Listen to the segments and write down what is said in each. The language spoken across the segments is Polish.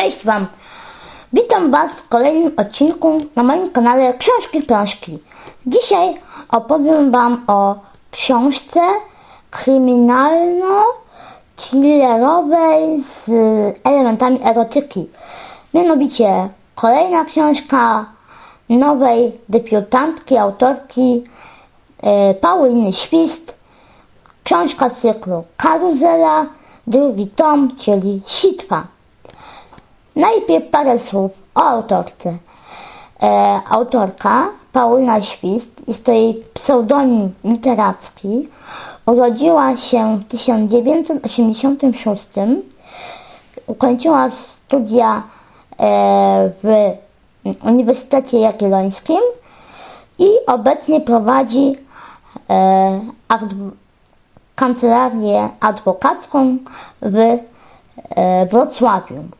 Cześć Wam! Witam Was w kolejnym odcinku na moim kanale Książki Prążki. Dzisiaj opowiem Wam o książce kryminalno-thrillerowej z elementami erotyki. Mianowicie kolejna książka nowej debiutantki, autorki e, Pauliny Świst. Książka z cyklu Karuzela, drugi tom, czyli Sitwa. Najpierw parę słów o autorce. E, autorka Paulina Świst, jest to jej pseudonim literacki, urodziła się w 1986. Ukończyła studia e, w Uniwersytecie Jagiellońskim i obecnie prowadzi e, kancelarię adwokacką w e, Wrocławiu.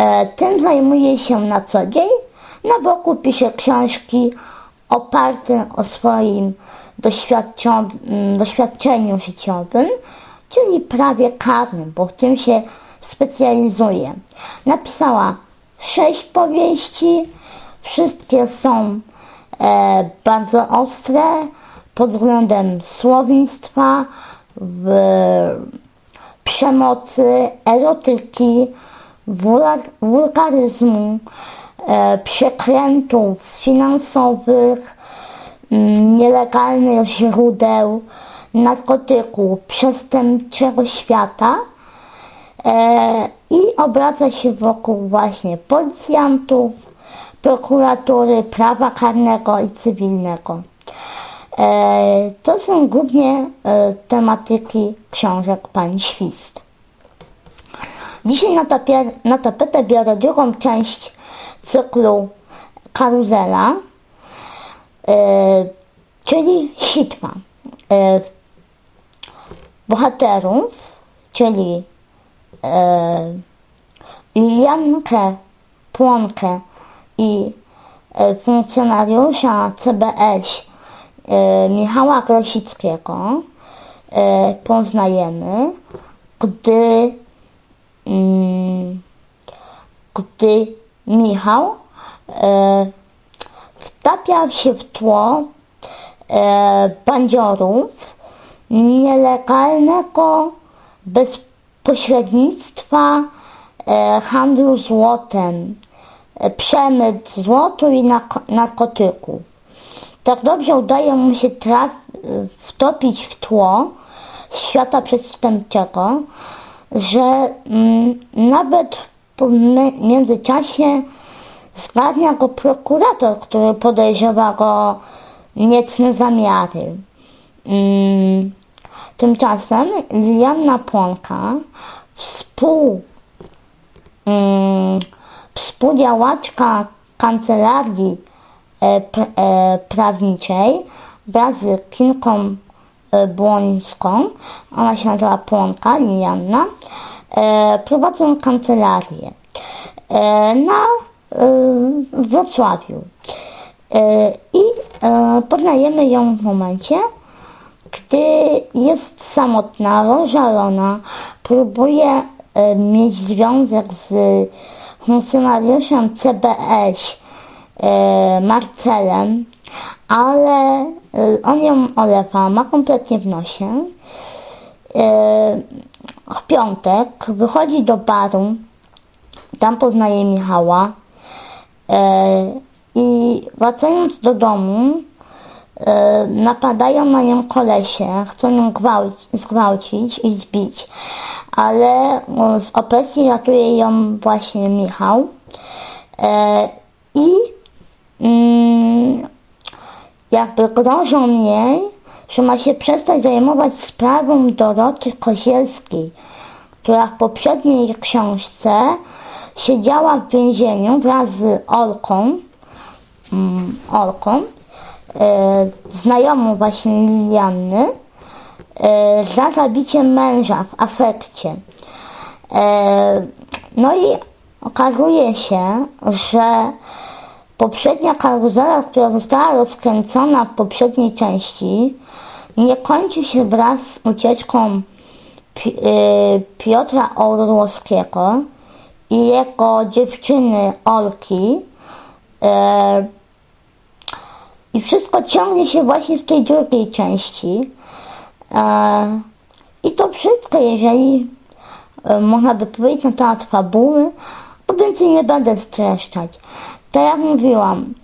E, Tym zajmuje się na co dzień. Na boku pisze książki oparte o swoim doświadczo- m, doświadczeniu życiowym, czyli prawie karnym, bo w tym się specjalizuje. Napisała sześć powieści. Wszystkie są e, bardzo ostre pod względem słownictwa, w, przemocy, erotyki, wulgaryzmu, e, przekrętów finansowych, mm, nielegalnych źródeł, narkotyków, przestępczego świata e, i obraca się wokół właśnie policjantów, prokuratury, prawa karnego i cywilnego. E, To są głównie tematyki książek pani Świst. Dzisiaj na, tapie, na tapetę biorę drugą część cyklu Karuzela, e, czyli sitwa. E, bohaterów, czyli e, Jankę Płonkę i e, funkcjonariusza CBS e, Michała Grosickiego e, poznajemy, gdy gdy Michał e, wtapiał się w tło e, bandziorów nielegalnego bezpośrednictwa e, handlu złotem, przemyt złotu i narkotyków. Tak dobrze udaje mu się traf, wtopić w tło świata przestępczego, że mm, nawet w międzyczasie zgarnia go prokurator, który podejrzewa go niecne zamiary. Mm, tymczasem Liliana Płonka, współ, mm, współdziałaczka kancelarii e, e, prawniczej wraz z e, Błońską, ona się nazywa Płonka, Lilianna, e, prowadzą kancelarię e, na e, Wrocławiu. E, I e, poznajemy ją w momencie, gdy jest samotna, rozżalona, próbuje e, mieć związek z funkcjonariuszem CBS e, Marcelem, ale e, on ją olewa, ma kompletnie w nosie. E, w piątek wychodzi do baru, tam poznaje Michała. E, i wracając do domu napadają na nią kolesie, chcą ją zgwałcić i zbić, ale z opresji ratuje ją właśnie Michał. I mm, jakby grożą jej, że ma się przestać zajmować sprawą Doroty Kozielskiej, która w poprzedniej książce siedziała w więzieniu wraz z Olką, mm, Olką, e, znajomą właśnie Lilianny, e, za zabicie męża w afekcie. E, no i okazuje się, że poprzednia karuzela, która została rozkręcona w poprzedniej części, nie kończy się wraz z ucieczką Pi- y, Piotra Orłowskiego i jego dziewczyny Olki. E, I wszystko ciągnie się właśnie w tej drugiej części. E, I to wszystko, jeżeli e, można by powiedzieć na temat fabuły, bo więcej nie będę streszczać. Tak jak mówiłam,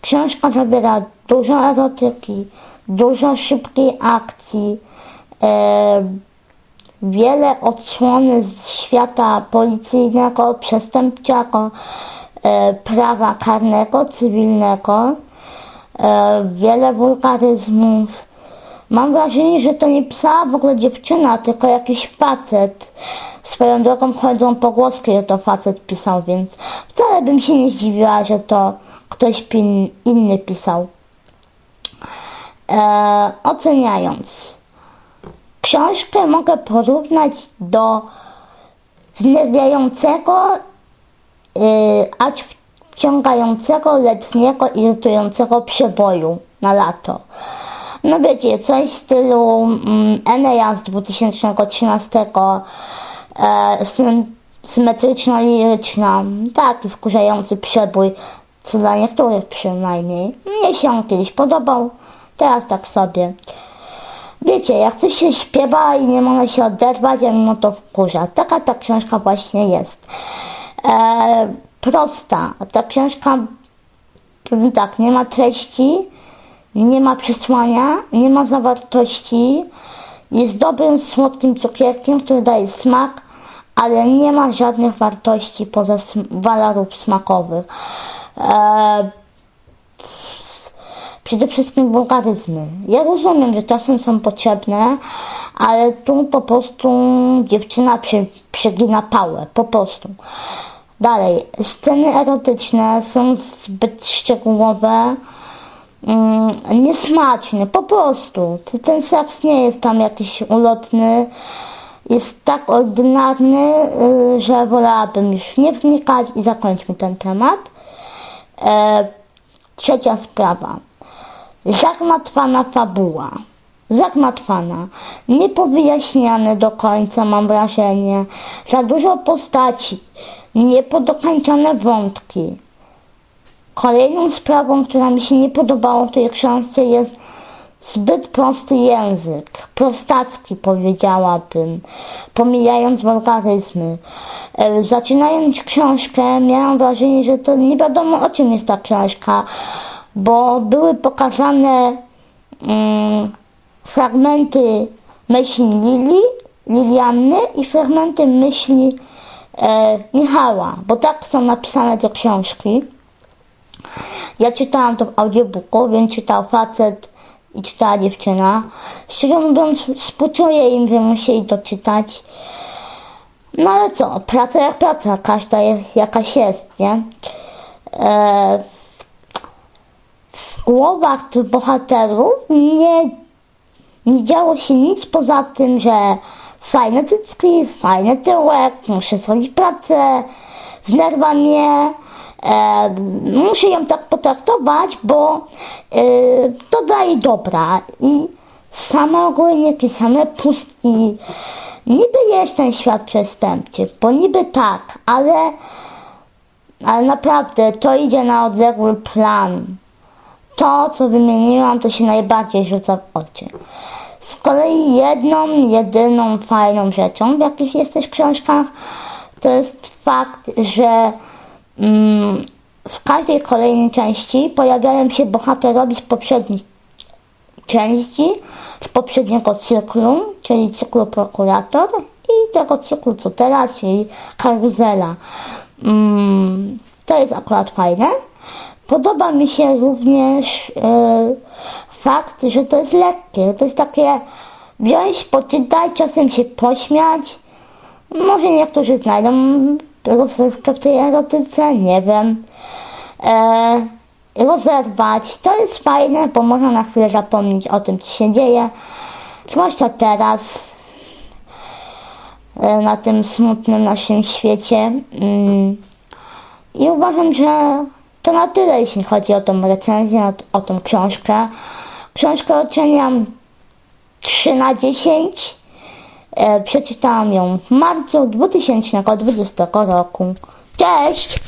książka zawiera dużo erotyki, dużo szybkiej akcji, e, wiele odsłony z świata policyjnego, przestępczego, e, prawa karnego, cywilnego, e, wiele wulgaryzmów. Mam wrażenie, że to nie pisała w ogóle dziewczyna, tylko jakiś facet. Swoją drogą chodzą pogłoski, że to facet pisał, więc wcale bym się nie zdziwiła, że to ktoś inny pisał. E, oceniając, książkę mogę porównać do wnerwiającego, yy, acz wciągającego, letniego, irytującego przeboju na lato. No wiecie, coś w stylu mm, Eneas 2013, e, sym, symetryczno-liryczna, taki wkurzający przebój, co dla niektórych przynajmniej. Mnie się on kiedyś podobał, teraz tak sobie. Wiecie, jak coś się śpiewa i nie można się oderwać, a mimo to wkurza. Taka ta książka właśnie jest. E, prosta. Ta książka, tak, nie ma treści, nie ma przesłania, nie ma zawartości. Jest dobrym, słodkim cukierkiem, który daje smak, ale nie ma żadnych wartości poza walorów smakowych. E, przede wszystkim wulgaryzmy. Ja rozumiem, że czasem są potrzebne, ale tu po prostu dziewczyna przy, pałę, po prostu. Dalej, sceny erotyczne są zbyt szczegółowe, mm, niesmaczne, po prostu. Ten seks nie jest tam jakiś ulotny, jest tak ordynarny, y, że wolałabym już nie wnikać i zakończmy ten temat. E, trzecia sprawa. Zagmatwana fabuła. Zagmatwana. Niepowyjaśniane do końca, mam wrażenie. Za dużo postaci. Niepodokończone wątki. Kolejną sprawą, która mi się nie podobała w tej książce jest zbyt prosty język. Prostacki powiedziałabym, pomijając wulgaryzmy. E, Zaczynając książkę miałam wrażenie, że to nie wiadomo o czym jest ta książka, bo były pokazane mm, fragmenty myśli Lili, Lilianny i fragmenty myśli e, Michała, bo tak są napisane te książki. Ja czytałam to w audiobooku, więc czytał facet i czytała dziewczyna. Szczerze mówiąc, współczuję im, że musieli to czytać. No ale co, praca jak praca, każda jest, jakaś jest, nie? E, w głowach tych bohaterów nie, nie działo się nic poza tym, że fajne cycki, fajny tyłek, muszę zrobić pracę, wnerwa mnie, muszę ją tak potraktować, bo e, to daje dobra i same ogólniki, same pustki, niby jest ten świat przestępczy, bo niby tak, ale, ale naprawdę to idzie na odległy plan to, co wymieniłam, to się najbardziej rzuca w oczy. Z kolei jedną, jedyną fajną rzeczą w jakichś jest też książkach, to jest fakt, że w każdej kolejnej części pojawiają się bohaterowie z poprzedniej części, z poprzedniego cyklu, czyli cyklu Prokurator i tego cyklu, co teraz, czyli Karuzela. Mm, to jest akurat fajne. Podoba mi się również e, fakt, że to jest lekkie. To jest takie wziąć, poczytać, czasem się pośmiać. Może niektórzy znajdą rozrywkę w tej erotyce, nie wiem. E, rozerwać. To jest fajne, bo można na chwilę zapomnieć o tym, co się dzieje. Zwłaszcza teraz, e, na tym smutnym naszym świecie. Mm. I uważam, że to na tyle, jeśli chodzi o tą recenzję, o, o tą książkę. Książkę oceniam 3 na 10. E, przeczytałam ją w marcu 2020 roku. Cześć!